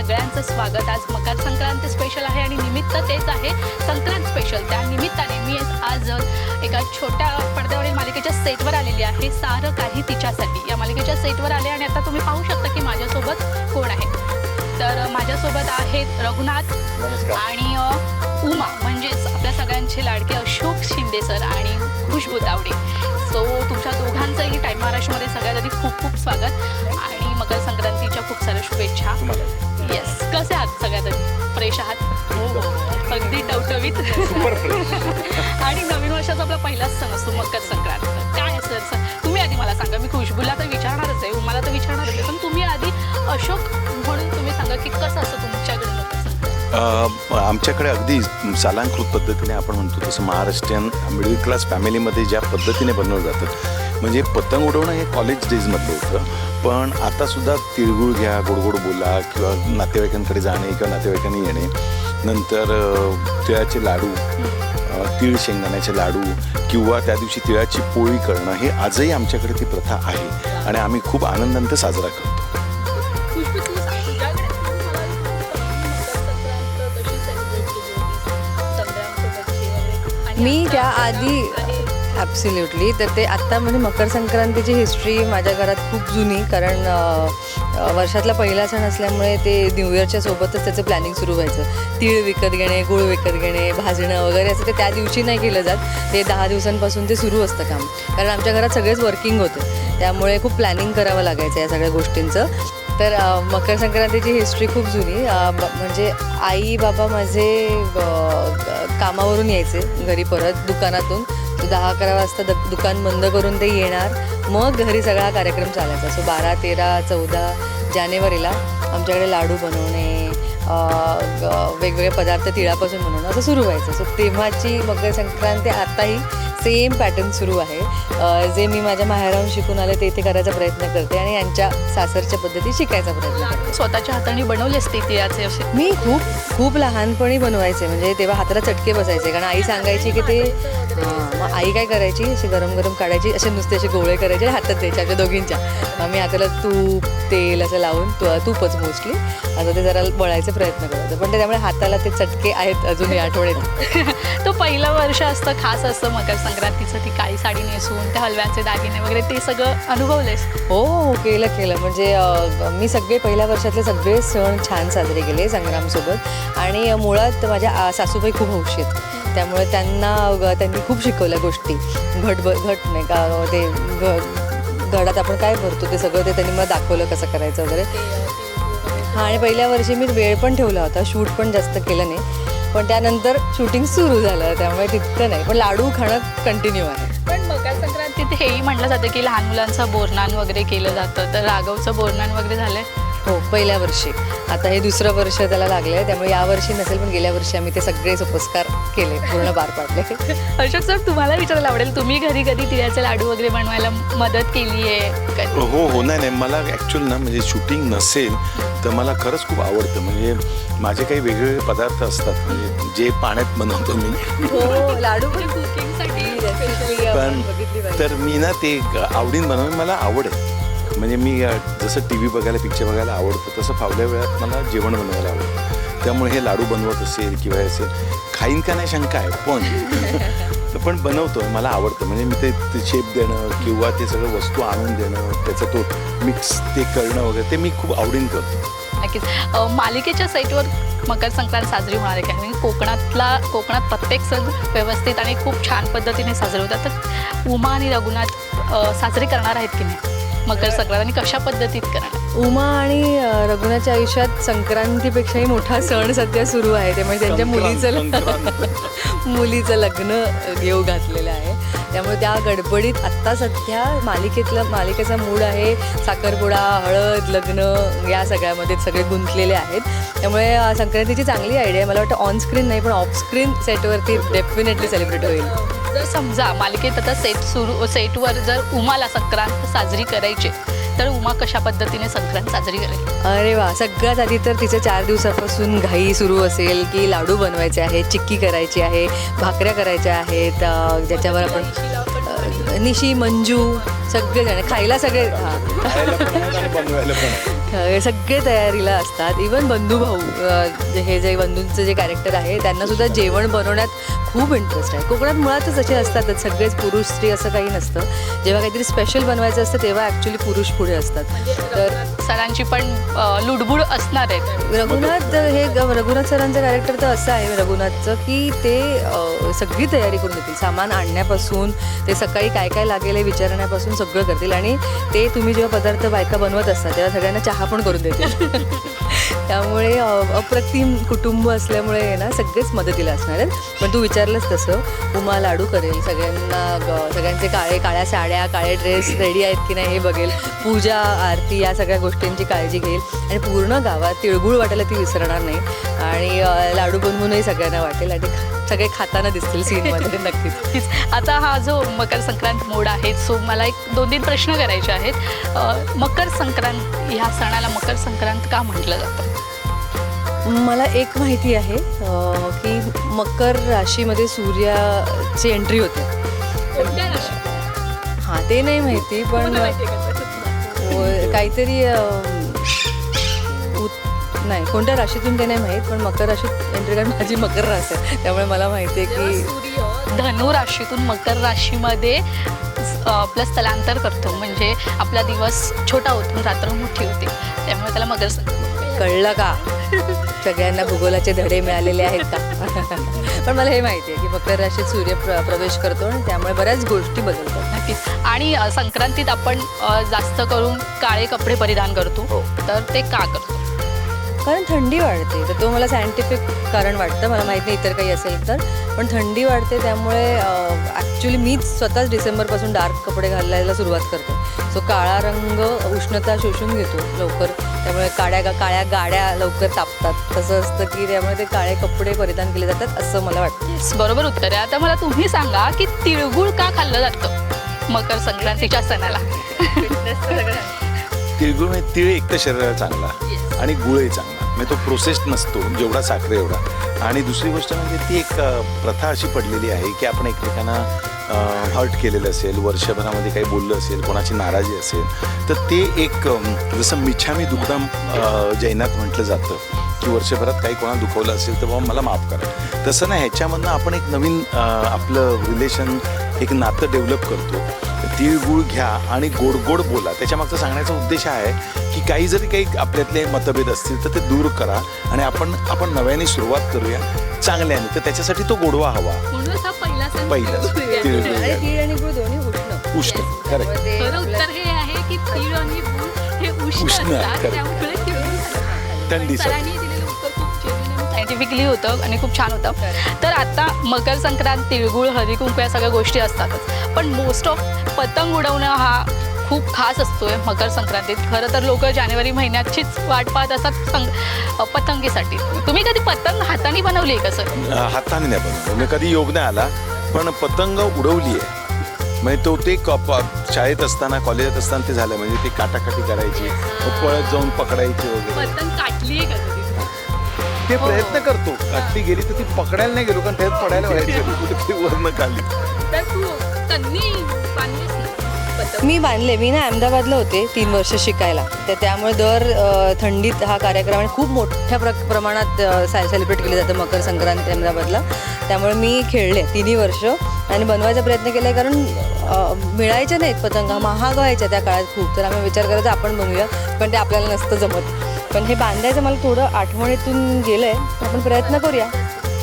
सगळ्यांचं स्वागत. आज मकर संक्रांती स्पेशल आहे आणि निमित्त तेच आहे संक्रांत स्पेशल त्या निमित्ताने मी आज एका छोट्या पडद्यावरील मालिकेच्या सेटवर आलेली आहे. सारं काही तिच्यासाठी. या मालिकेच्या सेटवर आले आणि आता तुम्ही पाहू शकता की माझ्यासोबत कोण आहे. तर माझ्यासोबत आहेत रघुनाथ आणि उमा म्हणजेच आपल्या सगळ्यांचे लाडके अशोक शिंदे सर आणि खुशबू तावडे. सो तुमच्या दोघांचंही टाईम महाराष्ट्रामध्ये सगळ्यात आधी खूप खूप स्वागत आणि मकर संक्रांतीच्या खूप साऱ्या शुभेच्छा. फ्रेश आहात. हो हो. अगदी टवटवीत. आणि नवीन वर्षाचा आपला पहिलाच सण असतो मकर संक्रांत. काय आहे सर सर तुम्ही आधी मला सांगा. मी खुशबूला तर विचारणारच आहे. उमाला तर विचारणारच आहे. पण तुम्ही आधी अशोक म्हणून तुम्ही सांगा की कसं असतं तुमच्याकडे आमच्याकडे अगदी सालांकृत पद्धतीने आपण म्हणतो तसं महाराष्ट्रीयन मिडल क्लास फॅमिलीमध्ये ज्या पद्धतीने बनवलं जातं म्हणजे पतंग उडवणं हे कॉलेज डेजमधलं होतं. पण आतासुद्धा तिळगुळ घ्या गोडगोड बोला किंवा नातेवाईकांकडे जाणे किंवा नातेवाईकांनी येणे. नंतर तिळाचे लाडू तिळ तीळ शेंगदाण्याचे लाडू किंवा त्या दिवशी तिळाची पोळी करणं हे आजही आमच्याकडे ती प्रथा आहे आणि आम्ही खूप आनंदाने ते साजरा करतो. मी आता त्या आधी ॲब्सिल्युटली तर ते आत्ता म्हणजे मकर संक्रांतीची हिस्ट्री माझ्या घरात खूप जुनी कारण वर्षातला पहिला सण असल्यामुळे ते न्यू इयरच्या सोबतच त्याचं प्लॅनिंग सुरू व्हायचं. तीळ विकत घेणे गुळ विकत घेणे भाजणं वगैरे असं ते त्या दिवशी नाही केलं जात. ते दहा दिवसांपासून ते सुरू असतं काम. कारण आमच्या घरात सगळेच वर्किंग होते. त्यामुळे खूप प्लॅनिंग करावं लागायचं या सगळ्या गोष्टींचं. तर मकर संक्रांतीची हिस्ट्री खूप जुनी. म्हणजे आई बाबा माझे कामावरून यायचे घरी परत दुकानातून. दहा अकरा वाजता द दुकान बंद करून ते येणार. मग घरी सगळा कार्यक्रम चालायचा. सो बारा तेरा चौदा जानेवारीला आमच्याकडे लाडू बनवणे वेगवेगळे पदार्थ तिळापासून बनवणं असं सुरू व्हायचं. सो तेव्हाची मकर संक्रांती आत्ताही सेम पॅटर्न सुरू आहे. जे मी माझ्या माहेराहून शिकून आले ते इथे करायचा प्रयत्न करते आणि यांच्या सासरच्या पद्धती शिकायचा प्रयत्न करते. स्वतःच्या हाताने बनवले असते तिळाचे असे? मी खूप खूप लहानपणी बनवायचे म्हणजे तेव्हा हाताला चटके बसायचे कारण आई सांगायची की ते मग आई काय करायची? अशी गरम गरम काढायची असे नुसते असे गोळे करायचे हातात द्यायचे आमच्या दोघींच्या. मग मी हाताला तूप तेल असं लावून तू तूपच मोस्टली. असं ते जरा बळायचा प्रयत्न करायचं पण ते त्यामुळे हाताला ते चटके आहेत अजून या आठवड्यात तो पहिलं वर्ष असतं खास असतं मकर संक्रांतीचं ती काळी साडी नेसून. त्या हलव्याचे दागिने वगैरे ते सगळं अनुभवलेस हो हो केलं केलं. म्हणजे अ, मी सगळे पहिल्या वर्षातले सगळे सण छान साजरे केले संग्रामसोबत. आणि मुळात माझ्या आ- सासूबाई खूप हौशी आहेत. त्यामुळे त्यांना अ, त्यांनी खूप शिकवल्या गोष्टी. घट ब घट नाही का अ, ते घ घडात आपण काय भरतो ते सगळं ते त्यांनी मला दाखवलं कसं करायचं वगैरे. हां आणि पहिल्या वर्षी मी वेळ पण ठेवला होता. शूट पण जास्त केलं नाही. पण त्यानंतर शूटिंग सुरू झालं. त्यामुळे तितकं नाही. पण लाडू खाणं कंटिन्यू आहे. तिथे हेही म्हटलं जातं की लहान मुलांचं बोरनान वगैरे केलं जातं. तर राघवचं बोरनान वगैरे झालंय. हो पहिल्या वर्षी. आता हे दुसरं वर्ष त्याला लागलं आहे त्यामुळे या वर्षी नसेल पण गेल्या वर्षी आम्ही ते सगळे उपस्कार केले पूर्ण पार पाडले. अशोक सर तुम्हाला विचारायला आवडेल तुम्ही घरी कधी तिळाचे लाडू वगैरे बनवायला मदत केली आहे? हो हो नाही नाही मला ॲक्च्युअल ना म्हणजे शूटिंग नसेल तर मला खरंच खूप आवडतं. म्हणजे माझे काही वेगवेगळे पदार्थ असतात म्हणजे जे पाण्यात बनवतो मी. हो लाडू पण कुकिंगसाठी पण तर मी ना ते आवडीन बनवणं मला आवड आहे म्हणजे मी जसं टी व्ही बघायला पिक्चर बघायला आवडतं तसं फावल्या वेळात मला जेवण बनवायला आवडतं. त्यामुळे हे लाडू बनवत असेल किंवा असेल खाईन का नाही शंका आहे पण पण बनवतो मला आवडतं. म्हणजे मी ते ते शेप देणं किंवा ते सगळं वस्तू आणून देणं त्याचा तो मिक्स ते करणं वगैरे ते मी खूप आवडीन करतो. नक्कीच. मालिकेच्या साईटवर मकर संक्रांत साजरी होणार आहे कारण कोकणातला कोकणात प्रत्येक सण व्यवस्थित आणि खूप छान पद्धतीने साजरे होतात. तर उमा आणि रघुनाथ साजरे करणार आहेत की नाही? मकर संक्रांत आणि कशा पद्धतीत करणार? उमा आणि अ, रघुनाथच्या आयुष्यात संक्रांतीपेक्षाही मोठा सण सध्या सुरू आहे. त्यामुळे त्यांच्या मुलीचं. मुलीचं लग्न घेऊ घातलेलं आहे. त्यामुळे त्या गडबडीत आत्ता सध्या मालिकेतलं मालिकेचा मूड आहे. साखरपुडा हळद लग्न या सगळ्यामध्ये सगळे गुंतलेले आहेत. त्यामुळे संक्रांतीची चांगली आयडिया आहे. मला वाटतं ऑन स्क्रीन नाही पण ऑफ स्क्रीन सेटवरती डेफिनेटली सेलिब्रेट होईल. जर समजा मालिकेत आता सेट सुरू सेटवर जर उमाला संक्रांत साजरी करायची तर उमा कशा पद्धतीने संक्रांत साजरी करेल? अरे वा सगळ्यात आधी तर तिचं चार दिवसापासून घाई सुरू असेल की लाडू बनवायचे आहेत चिक्की करायची आहे भाकऱ्या करायच्या आहेत अ, ज्याच्यावर आपण निशी मंजू सगळेजण खायला सगळे हां. बनवायला पण. हे सगळे तयारीला असतात. इवन बंधू भाऊ हे जे बंधूंचं जे कॅरेक्टर आहे त्यांना सुद्धा जेवण बनवण्यात खूप इंटरेस्ट आहे. कोकणात मुळातच असे असतातच. सगळेच पुरुष स्त्री असं काही नसतं. जेव्हा काहीतरी स्पेशल बनवायचं असतं तेव्हा ॲक्च्युली पुरुष पुढे असतात. तर सरांची पण लुडबुड असणार आहेत रघुनाथ हे ग- रघुनाथ सरांचं कॅरेक्टर तर असं आहे रघुनाथचं की ते सगळी तयारी करून देतील. सामान आणण्यापासून ते सकाळी काय काय लागेल हे विचारण्यापासून सगळं करतील. आणि ते तुम्ही जेव्हा पदार्थ बायका बनवत असतात तेव्हा सगळ्यांना चहा पण करून देते त्यामुळे अप्रतिम कुटुंब असल्यामुळे ना सगळेच मदतीला असणार आहेत. पण तू विचारलंस तसं उमा लाडू करेल सगळ्यांना सगळ्यांचे काळे काळ्या साड्या काळे ड्रेस रेडी आहेत की नाही हे बघेल. पूजा आरती या सगळ्या गोष्टींची काळजी घेईल. आणि पूर्ण गावात तिळगुळ वाटायला ती विसरणार नाही. आणि लाडू बनवूनही सगळ्यांना वाटेल आणि सगळे खाताना दिसतील सीनमध्ये नक्कीच. आता हा जो मकर संक्रांत मोड आहे सो मला एक दोन तीन प्रश्न करायचे आहेत. अ, मकर संक्रांत ह्या सणाला मकर संक्रांत का म्हटलं जातं? मला एक माहिती आहे अ, की मकर राशीमध्ये सूर्याची एंट्री होते. हां ते नाही माहिती पण काहीतरी अ, उत- नाही कोणत्या राशीतून ते नाही माहीत पण मकर राशीत एंट्री कारण माझी मकर रास आहे. त्यामुळे मला माहिती आहे की धनु राशीतून मकर राशीमध्ये आपलं स्थलांतर करतो. म्हणजे आपला दिवस छोटा होतो रात्र मोठी होते. त्यामुळे त्याला मकर कळलं का? सगळ्यांना भूगोलाचे धडे मिळालेले आहेत का? पण मला हे माहिती आहे की मकर राशीत सूर्य प्र प्रवेश करतो आणि त्यामुळे बऱ्याच गोष्टी बदलतात. नक्कीच. आणि अ, संक्रांतीत आपण अ, जास्त करून काळे कपडे परिधान करतो. हो. तर ते का करतो? कारण थंडी वाढते. तर तो मला सायंटिफिक कारण वाटतं. मला माहीत नाही इतर काही असेल तर. पण थंडी वाढते त्यामुळे ॲक्च्युली मीच स्वतःच डिसेंबरपासून डार्क कपडे घालायला सुरुवात करते. सो काळा रंग उष्णता शोषून घेतो लवकर. त्यामुळे काळ्या गा काळ्या गाड्या लवकर तापतात. तसं असतं की त्यामुळे ते काळे कपडे परिधान केले जातात असं मला वाटतं. बरोबर उत्तर आहे. आता मला तुम्ही सांगा की तिळगुळ का खाल्लं जातं? मकर संक्रांतीच्या सणाला. तिळगुळ म्हणजे तिळ एक तर शरीराला चांगला. आणि गुळे चांगला. म्हणजे तो प्रोसेस्ड नसतो जेवढा साखरे एवढा. आणि दुसरी गोष्ट म्हणजे ती एक प्रथा अशी पडलेली आहे की आपण एकमेकांना हर्ट केलेलं असेल वर्षभरामध्ये काही बोललं असेल कोणाची नाराजी असेल तर ते एक जसं मिछामी दुग्धम जैनात म्हटलं जातं की वर्षभरात काही कोणा दुखवलं असेल तर बाबा मला माफ करा. तसं नाही ह्याच्यामधनं आपण एक नवीन आपलं रिलेशन एक नातं डेव्हलप करतो. तिळगुळ घ्या आणि गोड गोड बोला. त्याच्यामागचा सांगण्याचा उद्देश हा आहे की काही जरी काही आपल्यातले मतभेद असतील तर ते दूर करा आणि आपण आपण नव्याने सुरुवात करूया चांगल्याने. तर त्याच्यासाठी तो गोडवा हवा. हा पहिला पहिलाच तिळगुळ उष्ण. उष्ण. खरं त्यामुळे ते खरं आपल्या- उत्तर हे आहे की तीळ आणि गुळ हे उष्ण थंडीसाठी. सायंटिफिकली होतं आणि खूप छान होतं. तर आता मकर संक्रांत तिळगुळ हरिकुंकू या सगळ्या गोष्टी असतातच. पण मोस्ट ऑफ पतंग उडवणं हा खूप खास असतोय मकर संक्रांतीत खरं तर लोक जानेवारी महिन्याचीच वाट पाहत असतात पतंगीसाठी. तुम्ही कधी पतंग हाताने बनवली आहे कसं हाताने नाही बनवलं. कधी योग नाही आला पण पतंग उडवली आहे. म्हणजे तो ते शाळेत असताना कॉलेजात असताना ते झालं. म्हणजे ती काटाकाटी करायची पळत जाऊन पकडायची वगैरे. पतंग काटली ते प्रयत्न करतो. काटली गेली तर ती पकडायला नाही गेलो कारण त्यात पडायला व्हायचं वरनं खाली. तर तू कन्नी बांधलीस ना? पतंग मी बांधले. मी ना अहमदाबादला होते तीन वर्ष शिकायला. तर त्यामुळे दर अ, थंडीत हा कार्यक्रम आणि खूप मोठ्या प्र प्रमाणात सेलिब्रेट केलं जातं मकर संक्रांत अहमदाबादला. त्यामुळे मी खेळले तिन्ही वर्ष. आणि बनवायचा प्रयत्न केला कारण अ, मिळायच्या नाहीत पतंग. महाग व्हायच्या त्या काळात खूप. तर आम्ही विचार करायचा आपण बनवूया. पण ते आपल्याला नसतं जमत. पण हे बांधायचं मला थोडं आठवणीतून गेलं आहे आपण प्रयत्न करूया.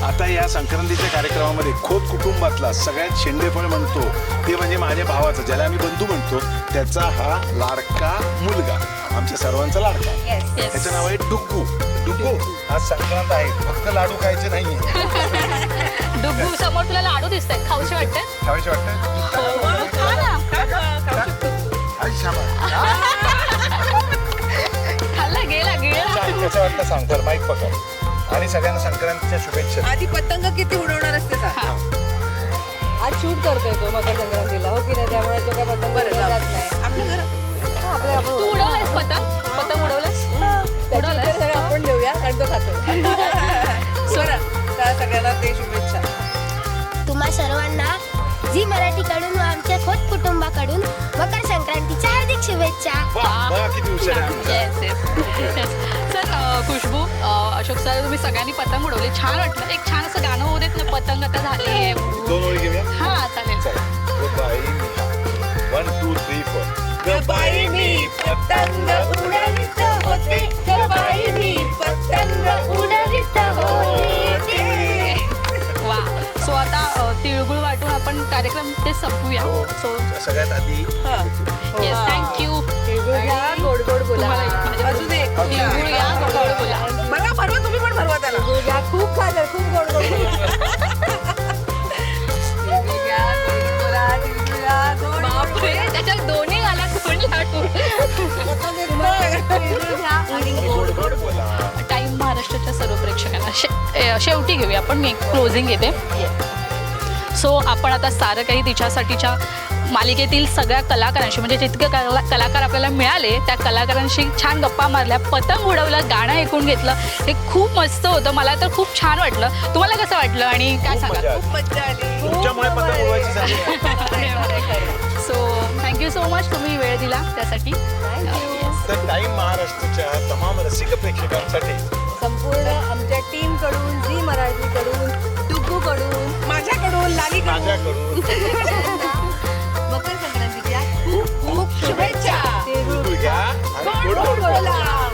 आता या संक्रांतीच्या कार्यक्रमामध्ये खोत कुटुंबातला सगळ्यात शेंडेफळ म्हणतो. ते म्हणजे माझ्या भावाचं ज्याला आम्ही बंधू म्हणतो. त्याचा हा लाडका मुलगा. आमच्या सर्वांचा लाडका. त्याचं नाव आहे डुग्गू डुग्गू आज संक्रांत आहे. फक्त लाडू खायचे नाहीये. डुग्गू समोर तुला लाडू दिसत आहेत खाऊशी वाटतं खायचे वाटतं शाबा. कसं वाटतं सांग तर माईक पकड आणि सगळ्यांना संक्रांतीच्या शुभेच्छा. आधी पतंग किती उडवणार असते आज शूट करतोय तो मकर संक्रांतीला हो की नाही? त्यामुळे तो काय पतंग उडवला जात नाही. आपलं घर? हा, आपलं आपण तू उडवलास पतंग? पतंग उडवलास? उत्तर सगळं आपण देऊया कारण तो खातो तर सगळ्यांना ते शुभेच्छा. तुम्हा सर्वांना झी मराठीकडून व आमच्या खोत कुटुंबाकडून मकर हार्दिक शुभेच्छा किती हुशार आहे. येस येस येस सर अ, खुशबू अ, अशोक सर तुम्ही सगळ्यांनी पतंग उडवले. छान वाटलं. एक छान असं गाणं होऊ देत ना पतंग आता झाली. आहे दोन ओळी घेऊया? हा चालेल. वन टू थ्री फोर मी पतंग उडवित होते. मी पतंग उडवित होते. वा सो आता अ, तिळगुळ वाटून आपण कार्यक्रम ते संपूया. सो सगळ्यात आधी येस थँक्यू गोड गोड बोला. अजून एक. या गोड बोला. बघा भरवा तुम्ही पण भरवा त्याला. खूप खाल्लं खूप गोड गोड गोड गोड गोड गोड बापरे त्याच्यात दोन्ही कोण गोड गोड टाईम महाराष्ट्राच्या सर्व प्रेक्षकांना. शेवटी घेऊया आपण मी क्लोजिंग घेते सो आपण आता सारं काही तिच्यासाठीच्या मालिकेतील सगळ्या कलाकारांशी म्हणजे जितके कला कलाकार आपल्याला मिळाले त्या कलाकारांशी छान गप्पा मारल्या पतंग उडवलं गाणं ऐकून घेतलं. हे खूप मस्त होतं. मला तर खूप छान वाटलं. तुम्हाला कसं वाटलं आणि काय सांगा खूप मज्जा आली. तुमच्यामुळे पतंग उडवायची झाली. सो थँक्यू सो मच तुम्ही वेळ दिला त्यासाठी. टाईम महाराष्ट्राच्या तमाम रसिक प्रेक्षकांसाठी. संपूर्ण आमच्या मकर संक्रांतीच्या खूप खूप शुभेच्छा. तुझ्या गोड गोड बोला.